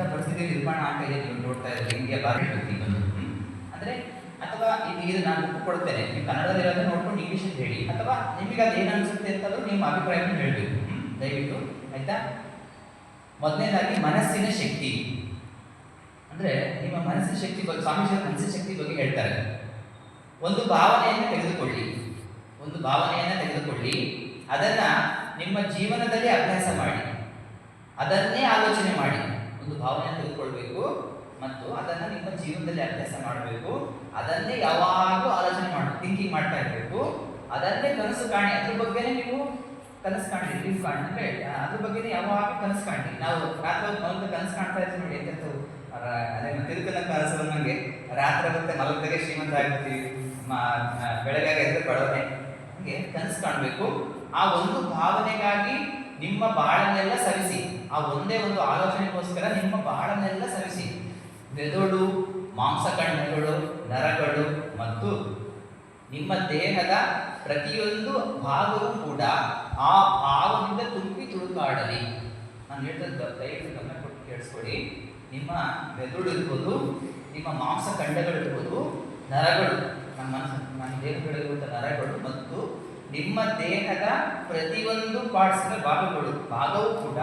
ಎಷ್ಟ್- ಎಂಥ ಪರಿಸ್ಥಿತಿ ನಿರ್ಮಾಣ ಆಗ್ತಾ ಇದೆ ನೀವು ನೋಡ್ತಾ ಇದ್ದೀರಿ ಇಂಡಿಯಾ ಭಾರತ ಬಂದು ಅಂದರೆ, ಅಥವಾ ಇದು ನಾನು ಕೊಡ್ತೇನೆ ನೀವು ಕನ್ನಡದಲ್ಲಿರೋದನ್ನ ನೋಡ್ಕೊಂಡು ಇಂಗ್ಲೀಷಲ್ಲಿ ಹೇಳಿ. ಅಥವಾ ನಿಮಗೆ ಅದು ಏನು ಅನ್ಸುತ್ತೆ ನಿಮ್ಮ ಅಭಿಪ್ರಾಯವನ್ನು ಹೇಳಬೇಕು. ದಯವಿಟ್ಟು, ಆಯ್ತಾ? ಮೊದಲನೇದಾಗಿ ಮನಸ್ಸಿನ ಶಕ್ತಿ. ಅಂದರೆ, ನಿಮ್ಮ ಮನಸ್ಸಿನ ಶಕ್ತಿ ಬಗ್ಗೆ, ಸ್ವಾಮೀಜಿ ಮನಸ್ಸಿನ ಶಕ್ತಿ ಬಗ್ಗೆ ಹೇಳ್ತಾರೆ. ಒಂದು ಭಾವನೆಯನ್ನು ತೆಗೆದುಕೊಳ್ಳಿ. ಒಂದು ಭಾವನೆಯನ್ನು ತೆಗೆದುಕೊಳ್ಳಿ. ಅದನ್ನು ನಿಮ್ಮ ಜೀವನದಲ್ಲಿ ಅಭ್ಯಾಸ ಮಾಡಿ. ಅದನ್ನೇ ಆಲೋಚನೆ ಮಾಡಿ. ಒಂದು ಭಾವನೆ ತೆಗೆದುಕೊಳ್ಬೇಕು ಮತ್ತು ಅದನ್ನು ನಿಮ್ಮ ಜೀವನದಲ್ಲಿ ಅಭ್ಯಾಸ ಮಾಡಬೇಕು. ಅದನ್ನೇ ಯಾವಾಗಲೂ ಆಲೋಚನೆ ಮಾಡಿ ಥಿಂಕಿಂಗ್ ಮಾಡ್ತಾ ಇರಬೇಕು. ಅದನ್ನೇ ಕನಸು ಕಾಣಿ. ಅದ್ರ ನೀವು ಕನಸು ಕಾಣಿ ನೀವು ಕಾಣಿ ಅಂದ್ರೆ ಹೇಳಿ ಅದ್ರ ಬಗ್ಗೆನೇ ಯಾವಾಗ ಕನಸು ಕಾಣಿ ನಾವು ರಾತ್ರಿ ಮಲಗ ಕನಸು ಕಾಣ್ತಾ ಇರ್ತೀವಿ ನೋಡಿ, ಎಂತ ರ- ಅದೇ ತಿರುಕನ ಕನಸು ನಂಗೆ ರಾತ್ರಿ ಮತ್ತೆ ಮಲಗದಾಗೆ ಶ್ರೀಮಂತ ಆಗ್ತೀವಿ ಬೆಳಗ್ಗೆ ಎದ್ದು ಬಡವನೆ ಹೀಗೆ ಕನಸು ಕಾಣಬೇಕು. ಆ ಒಂದು ಭಾವನೆಗಾಗಿ ನಿಮ್ಮ ಬಾಳನ್ನೆಲ್ಲ ಸವಿಸಿ. ಆ ಒಂದೇ ಒಂದು ಆಲೋಚನೆಗೋಸ್ಕರ ನಿಮ್ಮ ಬಾಳನ್ನೆಲ್ಲ ಸವಿಸಿ. ಮೆದುಳು ಮಾಂಸಖಂಡಗಳು ನರಗಳು ಮತ್ತು ನಿಮ್ಮ ದೇಹದ ಪ್ರತಿಯೊಂದು ಭಾಗವೂ ಕೂಡ ಆ ಭಾವದಿಂದ ತುಂಬಿ ತುಳುಕಾಡಲಿ. ನಾನು ಹೇಳ್ತದ್ದು ದಯವಿಟ್ಟು ಗಮನ ಕೊಟ್ಟು ಕೇಳಿಸ್ಕೊಳ್ಳಿ. ನಿಮ್ಮ ಮೆದುಳು ಇರ್ಬೋದು, ನಿಮ್ಮ ಮಾಂಸಖಂಡಗಳಿರ್ಬೋದು ನರಗಳು, ನಮ್ಮ ನಮ್ಮ ದೇಹಗಳಿರುವಂಥ ನರಗಳು ಮತ್ತು ನಿಮ್ಮ ದೇಹದ ಪ್ರತಿಯೊಂದು ಪಾರ್ಟ್ಸ್ ಭಾಗಗಳು, ಭಾಗವೂ ಕೂಡ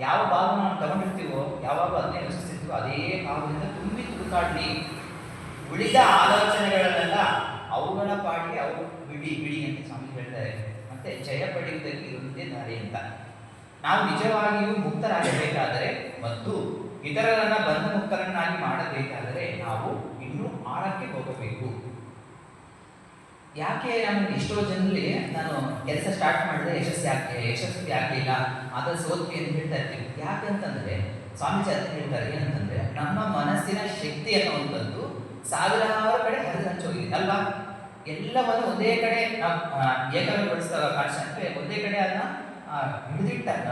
ಯಾವ ಭಾಗವನ್ನು ನಾವು ತಗೊಂಡಿರ್ತೀವೋ ಯಾವಾಗ ಅದನ್ನೇ ಯೋಚಿಸ್ತಿರ್ತೀವೋ, ಅದೇ ಭಾಗದಿಂದ ತುಂಬಿ ತುಡುಕಾಡಲಿ ಉಳಿದ ಆಲೋಚನೆಗಳನ್ನೆಲ್ಲ ಅವುಗಳ ಪಾಡಿ ಅವು ಬಿಡಿ ಬಿಡಿ ಅಂತ ಸ್ವಾಮಿ ಹೇಳ್ತಾರೆ. ಮತ್ತೆ ಜಯ ಪಡೆಯುವುದಕ್ಕೆ ಇರುವುದೇ ದಾರಿ ಅಂತ. ನಾವು ನಿಜವಾಗಿಯೂ ಮುಕ್ತರಾಗಬೇಕಾದರೆ ಮತ್ತು ಇತರರನ್ನ ಬಂಧ ಮುಕ್ತರನ್ನಾಗಿ ಮಾಡಬೇಕಾದರೆ ನಾವು ಇನ್ನೂ ಆಳಕ್ಕೆ ಹೋಗಬೇಕು. ಯಾಕೆ ನಾನು ಎಷ್ಟೋ ಜನರಲ್ಲಿ ನಾನು ಕೆಲಸ ಸ್ಟಾರ್ಟ್ ಮಾಡಿದ್ರೆ ಯಶಸ್ಸು ಯಾಕೆ ಯಶಸ್ಸು ಯಾಕೆ ಆಗಲಿಲ್ಲ ಅದ್ರ ಸೋತ್ವಿ ಅಂತ ಹೇಳ್ತಾ ಇರ್ತೀವಿ. ಯಾಕೆ ಅಂತಂದ್ರೆ, ಸ್ವಾಮೀಜಿ ಅದನ್ನು ಹೇಳ್ತಾರೆ ಏನಂತಂದ್ರೆ, ನಮ್ಮ ಮನಸ್ಸಿನ ಶಕ್ತಿ ಅನ್ನುವಂಥದ್ದು ಸಾವಿರಾರು ಕಡೆ ಹರಿದು ಹಂಚೋಗಿದೆ ಅಲ್ವಾ? ಎಲ್ಲವನ್ನು ಒಂದೇ ಕಡೆ ನಾವು ಕಾಶಕ್ಕೆ ಒಂದೇ ಕಡೆ ಅದನ್ನ ಹಿಡಿದಿಟ್ಟಾಗ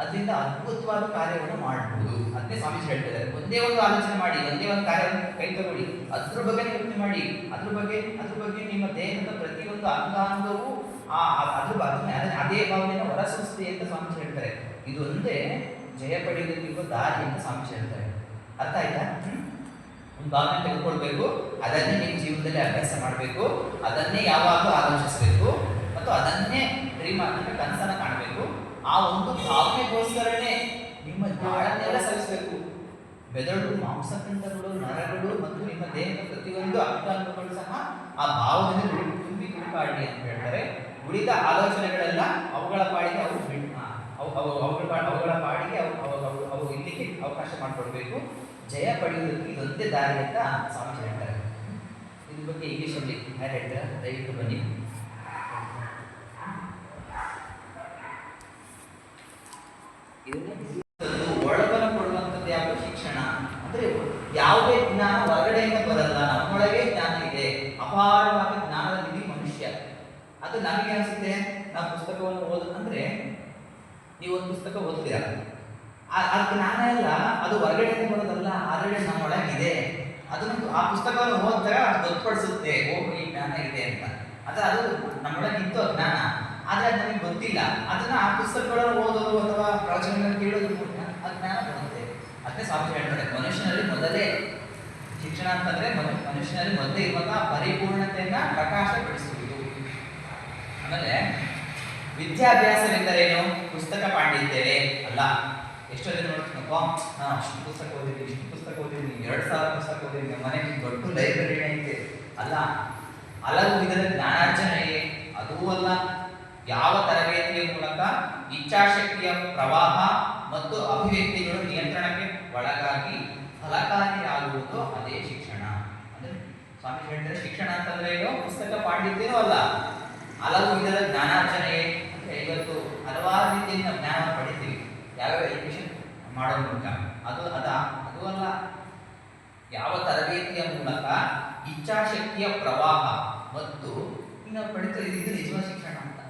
ಅದರಿಂದ ಅದ್ಭುತವಾದ ಕಾರ್ಯವನ್ನು ಮಾಡಬಹುದು ಅದೇ ಸ್ವಾಮೀಜಿ ಹೇಳ್ತಿದ್ದಾರೆ. ಒಂದೇ ಒಂದು ಆಲೋಚನೆ ಮಾಡಿ, ಒಂದೇ ಒಂದು ಕಾರ್ಯವನ್ನು ಕೈ ತಗೊಳ್ಳಿ, ಅದ್ರ ಬಗ್ಗೆ ಯೋಚನೆ ಮಾಡಿ, ಅದ್ರ ಬಗ್ಗೆ ಅದ್ರ ಬಗ್ಗೆ ನಿಮ್ಮ ದೇಹದ ಪ್ರತಿಯೊಂದು ಅಂಗಾಂಗವೂ ಆ ಅದು ಅದನ್ನ ಅದೇ ಭಾವನೆಯನ್ನು ಹೊರಸೂಸ್ತಿ ಅಂತ ಸ್ವಾಮೀಜಿ ಹೇಳ್ತಾರೆ. ಇದು ಒಂದೇ ಜಯ ಪಡೆಯುವುದಕ್ಕಿರುವ ದಾರಿ ಅಂತ ಸ್ವಾಮೀಜಿ ಹೇಳ್ತಾರೆ. ಅರ್ಥ ಆಯ್ತಾ? ಒಂದು ಭಾವನೆ ತೆಗೆದುಕೊಳ್ಬೇಕು, ಅದನ್ನೇ ನಿಮ್ಮ ಜೀವನದಲ್ಲಿ ಅಭ್ಯಾಸ ಮಾಡಬೇಕು, ಅದನ್ನೇ ಯಾವಾಗಲೂ ಆಲೋಚಿಸಬೇಕು, ಮತ್ತು ಅದನ್ನೇ ಡ್ರೀಮ್ ಅಂದ್ರೆ ಕನಸನ್ನು ಕಾಣಬೇಕು. ಆ ಒಂದು ಭಾವನೆಗೋಸ್ಕರನೇ ನಿಮ್ಮ ಬಾಳನ್ನೆಲ್ಲ ಸವಿಸಬೇಕು ಬೆದಳು ಮಾಂಸಖಂಡಗಳು ನರಗಳು ಮತ್ತು ನಿಮ್ಮ ದೇಹದ ಪ್ರತಿಯೊಂದು ಅಂಗಾಂಗಗಳು ಸಹ ಆ ಭಾವನೆಯಲ್ಲಿ ತುಳುಕಾಡಲಿ ಅಂತ ಹೇಳ್ತಾರೆ. ಉಳಿದ ಆಲೋಚನೆಗಳೆಲ್ಲ ಅವುಗಳ ಪಾಡಿಗೆ ಅವರು ಆ, ಅವು ಅವು ಅವುಗಳ ಅವುಗಳ ಪಾಡಿಗೆ ಅವು ಅವು ಅವು ಇಲ್ಲಿಗೆ ಅವಕಾಶ ಮಾಡಿಕೊಡ್ಬೇಕು. ಜಯ ಪಡೆಯುವುದಕ್ಕೆ ಇದೊಂದೇ ದಾರಿ ಅಂತ ಸ್ವಾಮೀಜಿ ಹೇಳ್ತಾರೆ. ಇದ್ರ ಬಗ್ಗೆ ಇಂಗ್ಲೀಷಲ್ಲಿ ಯಾರು ಹೇಳ್ತಾರೆ? ದಯವಿಟ್ಟು ಬನ್ನಿ. ಇದನ್ನ ಒಳಗನ ಕೊಡುವಂಥದ್ದು ಯಾವುದು ಶಿಕ್ಷಣ ಅಂದ್ರೆ ಯಾವುದೇ ಜ್ಞಾನ ಹೊರಗಡೆಯಿಂದ ಬರಲ್ಲ ನಮ್ಮೊಳಗೆ ಜ್ಞಾನ ಇದೆ ಅಪಾರವಾದ ಜ್ಞಾನದ ನಿಧಿ ಮನುಷ್ಯ ಅದು ನಮಗೆ ಅನಿಸುತ್ತೆ ನಾವು ಪುಸ್ತಕವನ್ನು ಓದ ಅಂದ್ರೆ ನೀವು ಒಂದು ಪುಸ್ತಕ ಓದ್ತೀರಾ? ಆ ಜ್ಞಾನ ಎಲ್ಲ, ಅದು ಹೊರಗಡೆ ಬರೋದಲ್ಲ ಆಲ್ರೆಡಿ ನಮ್ಮೊಳಗಿದೆ ಅದನ್ನು ಆ ಪುಸ್ತಕವನ್ನು ಓದಿದಾಗ ಅದು ಗೊತ್ತುಪಡಿಸುತ್ತೆ. ಓ, ಈ ಜ್ಞಾನ ಇದೆ ಅಂತ. ಅದು ಅದು ನಮ್ಮೊಳಗೆ ಇತ್ತು ಜ್ಞಾನ. ಆದ್ರೆ ಅದು ನಮಗೆ ಗೊತ್ತಿಲ್ಲ. ಅದನ್ನ ಆ ಪುಸ್ತಕಗಳನ್ನು ಓದೋದು ಅಥವಾ ಪ್ರವಚನಗಳನ್ನು ಕೇಳೋದ್ರ ಮೂಲಕ ಆ ಜ್ಞಾನ ಬರುತ್ತೆ. ಅದನ್ನೇ ಸ್ವಾಮಿ ಹೇಳ್ತಾರೆ, ಮನುಷ್ಯನಲ್ಲಿ ಮೊದಲೇ ಶಿಕ್ಷಣ ಅಂತಂದ್ರೆ ಮನು- ಮನುಷ್ಯನಲ್ಲಿ ಮೊದಲೇ ಇರುವಂತಹ ಪರಿಪೂರ್ಣತೆಯನ್ನ ಪ್ರಕಾಶಪಡಿಸುವುದು ಆಮೇಲೆ ವಿದ್ಯಾಭ್ಯಾಸವೆಂದರೇನು? ಪುಸ್ತಕ ಪಾಂಡಿತ್ಯವೇ ಅಲ್ಲ. ಎಷ್ಟೋ ಜನ ನೋಡ್ತೀನಪ್ಪ ನಾನು ಅಷ್ಟು ಪುಸ್ತಕ ಓದಿದ್ದೀನಿ, ಇಷ್ಟು ಪುಸ್ತಕ ಓದಿದ್ದೀನಿ, ಎರಡು ಸಾವಿರ ಪುಸ್ತಕ ಓದಿದ್ದೀನಿ. ನಮ್ಮ ದೊಡ್ಡ ಲೈಬ್ರರಿ ಐತೆ. ಅಲ್ಲ, ಹಲವು ವಿಧದ ಜ್ಞಾನಾರ್ಜನೆಯೇ. ಅದೂ ಅಲ್ಲ, ಯಾವ ತರಬೇತಿಯ ಮೂಲಕ ಇಚ್ಛಾಶಕ್ತಿಯ ಪ್ರವಾಹ ಮತ್ತು ಅಭಿವ್ಯಕ್ತಿಗಳು ನಿಯಂತ್ರಣಕ್ಕೆ ಒಳಗಾಗಿ ಫಲಕಾರಿಯಾಗುವುದು ಅದೇ ಶಿಕ್ಷಣ. ಅಂದ್ರೆ ಸ್ವಾಮಿ ಹೇಳ್ತಾರೆ, ಶಿಕ್ಷಣ ಅಂತಂದ್ರೆ ಏನು? ಪುಸ್ತಕ ಪಾಂಡಿತ್ಯನೂ ಅಲ್ಲ. ಹಲವು ವಿಧದ ಜ್ಞಾನಾರ್ಜನೆಯೇ. ಇವತ್ತು ಹಲವಾರು ರೀತಿಯಿಂದ ಜ್ಞಾನ ಪಡಿತೀವಿ. ಯಾವ್ಯಾವ ಎಜುಕೇಶನ್ ಮಾಡೋ ಮೂಲಕ. ಅದು ಅದ, ಅದು ಅಲ್ಲ, ಯಾವ ತರಬೇತಿಯ ಮೂಲಕ ಇಚ್ಛಾಶಕ್ತಿಯ ಪ್ರವಾಹ ಮತ್ತು ಇನ್ನು ಪಡಿತಾ ಇದು ನಿಜವಾದ ಶಿಕ್ಷಣ ಅಂತ.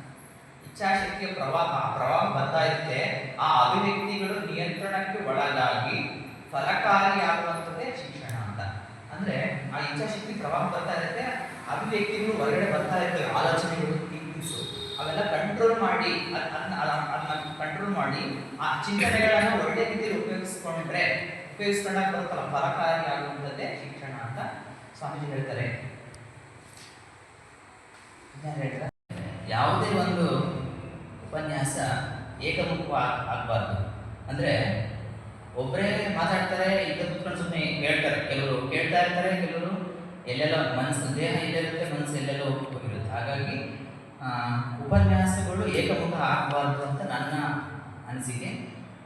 ಇಚ್ಛಾಶಕ್ತಿಯ ಪ್ರವಾಹ ಪ್ರವಾಹ ಬರ್ತಾ ಇರುತ್ತೆ ಆ ಅಭಿವ್ಯಕ್ತಿಗಳು ನಿಯಂತ್ರಣಕ್ಕೆ ಒಳಗಾಗಿ ಫಲಕಾರಿಯಾಗುವಂಥದ್ದೇ ಶಿಕ್ಷಣ ಅಂತ. ಅಂದ್ರೆ ಆ ಇಚ್ಛಾಶಕ್ತಿ ಪ್ರವಾಹ ಬರ್ತಾ ಇರುತ್ತೆ, ಅಭಿವ್ಯಕ್ತಿಗಳು ಹೊರಗಡೆ ಬರ್ತಾ ಇರ್ತವೆ, ಆಲೋಚನೆಗಳು. ಅವೆಲ್ಲ ಕಂಟ್ರೋಲ್ ಮಾಡಿ ಅದನ್ನ ಕಂಟ್ರೋಲ್ ಮಾಡಿ, ಆ ಚಿಂತನೆಗಳನ್ನ ಒಳ್ಳೆ ರೀತಿಯಲ್ಲಿ ಉಪಯೋಗಿಸ್ಕೊಂಡ್ರೆ, ಉಪಯೋಗಿಸ್ಕೊಂಡಾಗ ಬರುತ್ತಲ್ಲ, ಫಲಕಾರಿ ಆಗುವಂಥದ್ದೇ ಶಿಕ್ಷಣ ಅಂತ ಸ್ವಾಮೀಜಿ ಹೇಳ್ತಾರೆ? ಯಾವುದೇ ಒಂದು ಉಪನ್ಯಾಸ ಏಕಮುಖ ಆಗಬಾರ್ದು. ಅಂದ್ರೆ ಒಬ್ಬರೇ ಮಾತಾಡ್ತಾರೆ, ಇದ್ದ ಕುತ್ಕೊಂಡು ಸುಮ್ಮನೆ ಹೇಳ್ತಾರೆ. ಕೆಲವರು ಕೇಳ್ತಾ ಇರ್ತಾರೆ, ಕೆಲವರು ಎಲ್ಲೆಲ್ಲ ಮನಸ್ಸು ದೇಹ ಇಲ್ಲಿರುತ್ತೆ ಮನಸ್ಸು ಎಲ್ಲೆಲ್ಲ ಹೋಗಿರುತ್ತೆ. ಹಾಗಾಗಿ ಉಪನ್ಯಾಸಗಳು ಏಕಮುಖ ಆಗಬಾರ್ದು ಅಂತ ನನ್ನ ಅನಿಸಿಕೆ.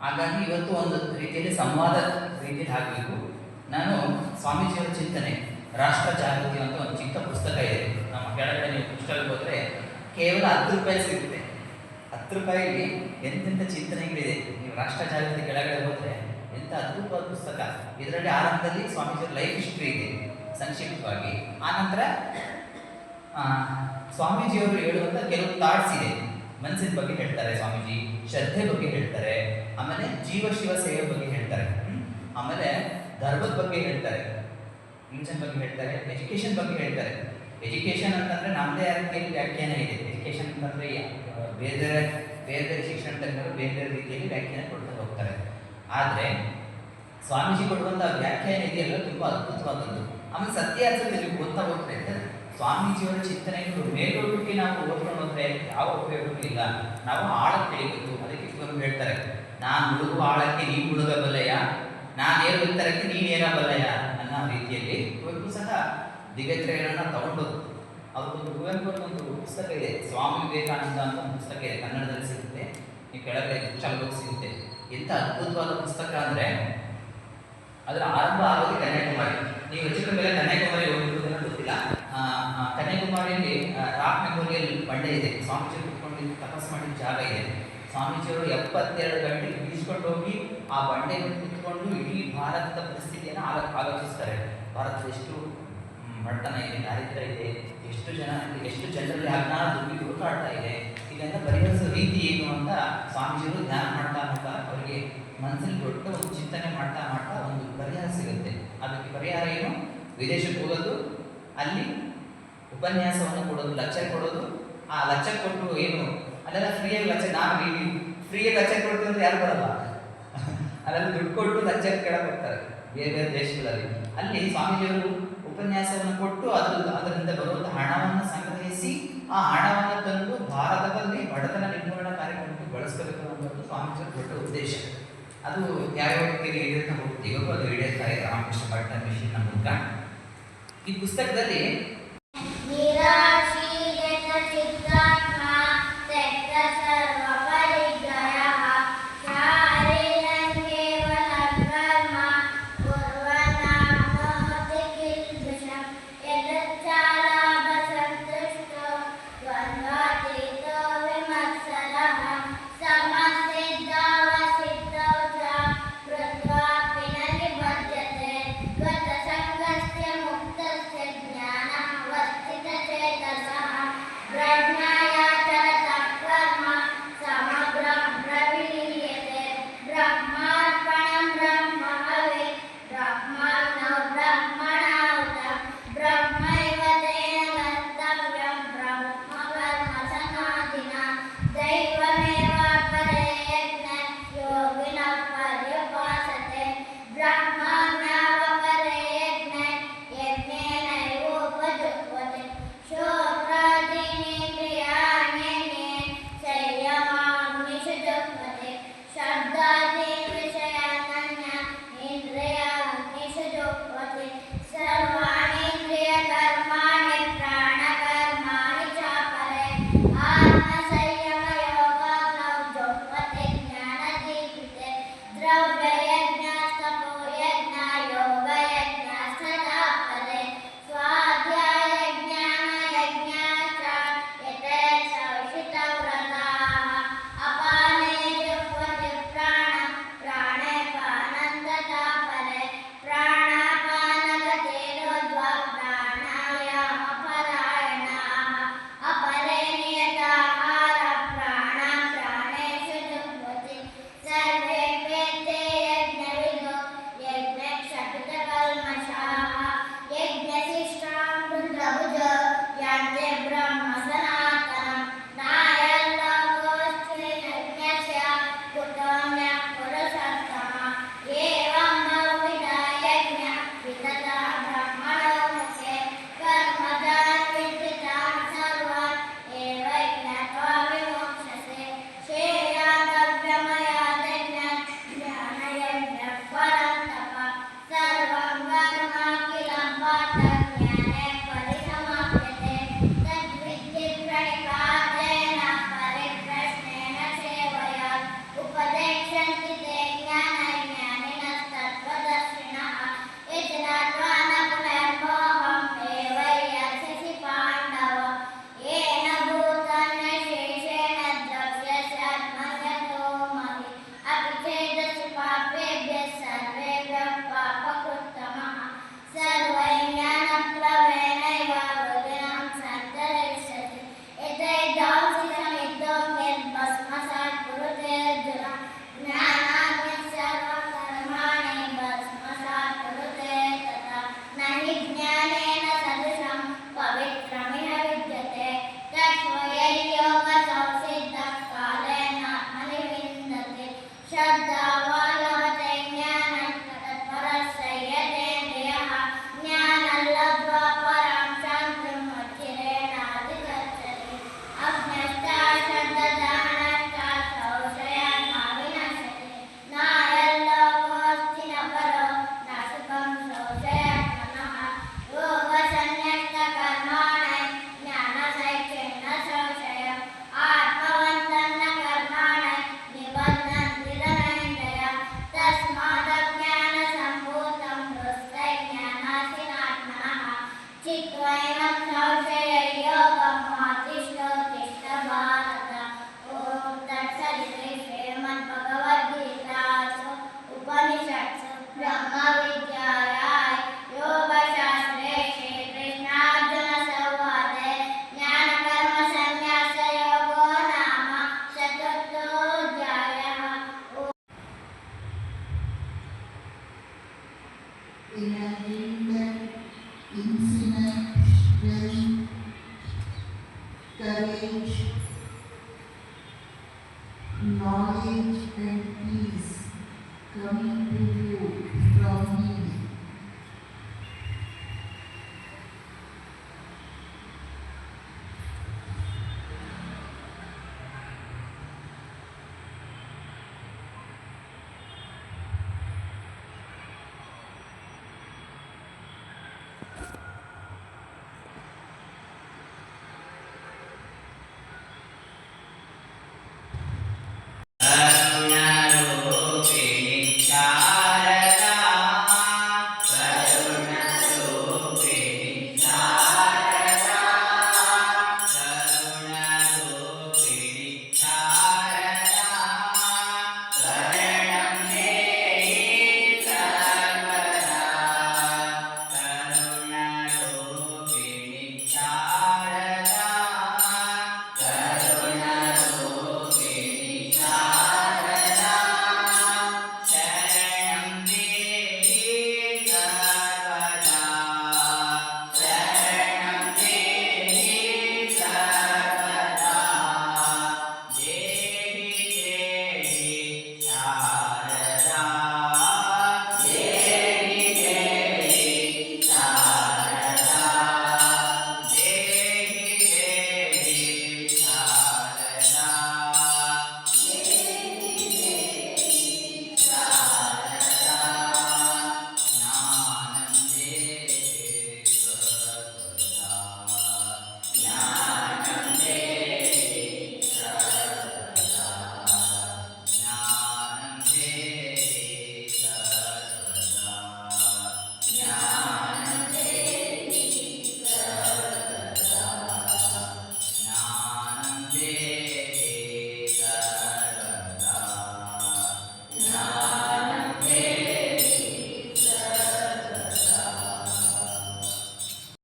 ಹಾಗಾಗಿ ಇವತ್ತು ಒಂದು ರೀತಿಯಲ್ಲಿ ಸಂವಾದ ರೀತಿಯಲ್ಲಿ ಆಗಬೇಕು. ನಾನು ಸ್ವಾಮೀಜಿಯವರ ಚಿಂತನೆ, ರಾಷ್ಟ್ರ ಜಾಗೃತಿ ಅಂತ ಒಂದು ಚಿಕ್ಕ ಪುಸ್ತಕ ಇದೆ. ನಮ್ಮ ಕೆಳಗಡೆ ನೀವು ಪುಸ್ತಕಕ್ಕೆ ಹೋದರೆ ಕೇವಲ ಹತ್ತು ರೂಪಾಯಿ ಸಿಗುತ್ತೆ. ಹತ್ತು ರೂಪಾಯಿಗೆ ಎಂತೆಂಥ ಚಿಂತನೆಗಳಿದೆ. ನೀವು ರಾಷ್ಟ್ರ ಜಾಗೃತಿ ಕೆಳಗಡೆ ಹೋದರೆ ಎಂಥ ಅದ್ಭುತವಾದ ಪುಸ್ತಕ. ಇದರಲ್ಲಿ ಆರಂಭದಲ್ಲಿ ಸ್ವಾಮೀಜಿಯವರ ಲೈಫ್ ಹಿಸ್ಟ್ರಿ ಇದೆ, ಸಂಕ್ಷಿಪ್ತವಾಗಿ. ಆನಂತರ ಸ್ವಾಮೀಜಿಯವರು ಹೇಳುವಂತ ಕೆಲವು ಥಾಟ್ಸ್ ಇದೆ. ಮನಸ್ಸಿನ ಬಗ್ಗೆ ಹೇಳ್ತಾರೆ ಸ್ವಾಮೀಜಿ, ಶ್ರದ್ಧೆ ಬಗ್ಗೆ ಹೇಳ್ತಾರೆ, ಆಮೇಲೆ ಜೀವ ಶಿವ ಸೇವೆ ಬಗ್ಗೆ ಹೇಳ್ತಾರೆ. ಆಮೇಲೆ ಧರ್ಮದ ಬಗ್ಗೆ ಹೇಳ್ತಾರೆ. ಮಿಂಚನ್ ಬಗ್ಗೆ ಹೇಳ್ತಾರೆ ಎಜುಕೇಶನ್ ಬಗ್ಗೆ ಹೇಳ್ತಾರೆ. ಎಜುಕೇಶನ್ ಅಂತಂದ್ರೆ ನಮ್ಮದೇ ರೀತಿಯಲ್ಲಿ ವ್ಯಾಖ್ಯಾನ ಇದೆ. ಎಜುಕೇಶನ್ ಅಂತಂದ್ರೆ ಬೇರೆ ಬೇರೆ ಬೇರೆ ಬೇರೆ ಶಿಕ್ಷಣ ತಜ್ಞರು ಬೇರೆ ಬೇರೆ ರೀತಿಯಲ್ಲಿ ವ್ಯಾಖ್ಯಾನ ಕೊಡ್ತಾ ಹೋಗ್ತಾರೆ. ಆದರೆ ಸ್ವಾಮೀಜಿ ಕೊಡುವಂಥ ವ್ಯಾಖ್ಯಾನ ಇದೆಯಲ್ಲ, ತುಂಬ ಅದ್ಭುತವಾದದ್ದು. ಆಮೇಲೆ ಸತ್ಯ ಅಂತ ನಿಮಗೆ ಗೊತ್ತಾ ಹೋಗ್ತಾ ಇದೆ ಸ್ವಾಮೀಜಿಯವರ ಚಿಂತನೆಗಳು ಮೇಲೋಟಕ್ಕೆ ನಾವು ಓದ್ಕೊಂಡು ಹೋದ್ರೆ ಯಾವ ಉಪಯೋಗವೂ ಇಲ್ಲ. ನಾವು ಆಳಕ್ಕೆ ಬೆಳಿಬೇಕು ಅದಕ್ಕೆ ಇವರು ಹೇಳ್ತಾರೆ, ನಾನು ಹುಡುಗುವ ಆಳಕ್ಕೆ ನೀನು ಹುಡುಗಬಲ್ಲಯ್ಯ ನಾನು ಏರು ಎತ್ತರಕ್ಕೆ ನೀನು ಅನ್ನೋ ರೀತಿಯಲ್ಲಿ ಕುವೆಂಪು ಸಹ ದಿಗತ್ರಯಗಳನ್ನ ತಗೊಂಡು ಅವ್ರದ್ದೊಂದು ಕುವೆಂಪು ಒಂದು ಪುಸ್ತಕ ಇದೆ, ಸ್ವಾಮಿ ವಿವೇಕಾನಂದ ಅಂತ ಪುಸ್ತಕ ಇದೆ, ಕನ್ನಡದಲ್ಲಿ ಸಿಗುತ್ತೆ. ಈ ಕೆಳಗಡೆ ಚಾಲೋಗಿ ಸಿಗುತ್ತೆ. ಎಂಥ ಅದ್ಭುತವಾದ ಪುಸ್ತಕ ಅಂದರೆ, ಅದರ ಆರಂಭ ಆಗೋದು ಕನ್ಯಾಕುಮಾರಿ. ನೀವು ಹೆಚ್ಚಿನ ಮೇಲೆ ಕನ್ಯಾಕುಮಾರಿ ಹೋಗಿರೋದನ್ನ ಗೊತ್ತಿಲ್ಲ. ಕನ್ಯಾಕುಮಾರಿಯಲ್ಲಿ ರಾಕ್ ಮೆಮೋರಿಯಲ್ ಬಂಡೆ ಇದೆ. ಸ್ವಾಮೀಜಿ ಕುತ್ಕೊಂಡು ತಪಸ್ ಮಾಡಿದ ಜಾಗ ಇದೆ. ಸ್ವಾಮೀಜಿಯವರು ಎಪ್ಪತ್ತೆರಡು ಗಂಟೆ ಬೀಸ್ಕೊಂಡು ಹೋಗಿ ಆ ಬಂಡೆ ಕುತ್ಕೊಂಡು ಇಡೀ ಭಾರತದ ಪರಿಸ್ಥಿತಿಯನ್ನು ಆಲೋ, ಆಲೋಚಿಸ್ತಾರೆ. ಭಾರತ ಎಷ್ಟು ಬಡತನ ಇದೆ, ದಾರಿದ್ರ್ಯ ಇದೆ, ಎಷ್ಟು ಜನ, ಎಷ್ಟು ಜನರಲ್ಲಿ ಅಜ್ಞಾನ ದುಡ್ಡಿ ಹುಡುಕಾಡ್ತಾ ಇದೆ ಇದನ್ನು ಪರಿಹರಿಸೋ ರೀತಿ ಏನು ಅಂತ ಸ್ವಾಮೀಜಿಯವರು ಧ್ಯಾನ ಮಾಡ್ತಾ ಮಾಡ್ತಾ ಅವರಿಗೆ ಮನಸ್ಸಲ್ಲಿ ದೊಡ್ಡ ಒಂದು ಚಿಂತನೆ ಮಾಡ್ತಾ ಮಾಡ್ತಾ ಒಂದು ಪರಿಹಾರ ಸಿಗುತ್ತೆ. ಅದಕ್ಕೆ ಪರಿಹಾರ ಏನು? ವಿದೇಶಕ್ಕೆ ಹೋಗೋದು, ಅಲ್ಲಿ ಉಪನ್ಯಾಸವನ್ನು ಕೊಡೋದು ಲೆಕ್ಚರ್ ಕೊಡೋದು. ಆ ಲೆಕ್ಚರ್ ಕೊಟ್ಟು ಏನು? ಅದೆಲ್ಲ ಫ್ರೀಯಾಗಿ ಲೆಕ್ಚರ್ ನಾವು ಫ್ರೀಯಾಗಿ ಲೆಕ್ಚರ್ ಕೊಡ್ತೀವಿ ಅಂದ್ರೆ ಯಾರು ಬರಲ್ಲ? ಅದರಲ್ಲಿ ದುಡ್ಡು ಕೊಟ್ಟು ಲೆಕ್ಚರ್ ಕೇಳಕ್ಕೆ ಬೇರೆ ಬೇರೆ ದೇಶಗಳಲ್ಲಿ. ಅಲ್ಲಿ ಸ್ವಾಮೀಜಿಯವರು ಉಪನ್ಯಾಸವನ್ನು ಕೊಟ್ಟು ಅದ್ರ ಅದರಿಂದ ಬರುವಂಥ ಹಣವನ್ನು ಸಂಗ್ರಹಿಸಿ, ಆ ಹಣವನ್ನು ತಂದು ಭಾರತದಲ್ಲಿ ಬಡತನ ನಿರ್ಮೂಲನಾ ಕಾರ್ಯಕ್ರಮಕ್ಕೆ ಬಳಸ್ಕೋಬೇಕು ಅನ್ನೋದು ಸ್ವಾಮೀಜಿಯವರ ದೊಡ್ಡ ಉದ್ದೇಶ. ಅದು ಯಾವ್ಯಾವ ಹೋಗ್ತೀವಿ ಅದು ಹಿಡಿಯುತ್ತಾ ಇದೆ ರಾಮಕೃಷ್ಣ ಭಟ್ ಮಿಷನ್ ಮೂಲಕ. ಈ ಪುಸ್ತಕದಲ್ಲಿ നിരാശീ എന്ന ചിത്ര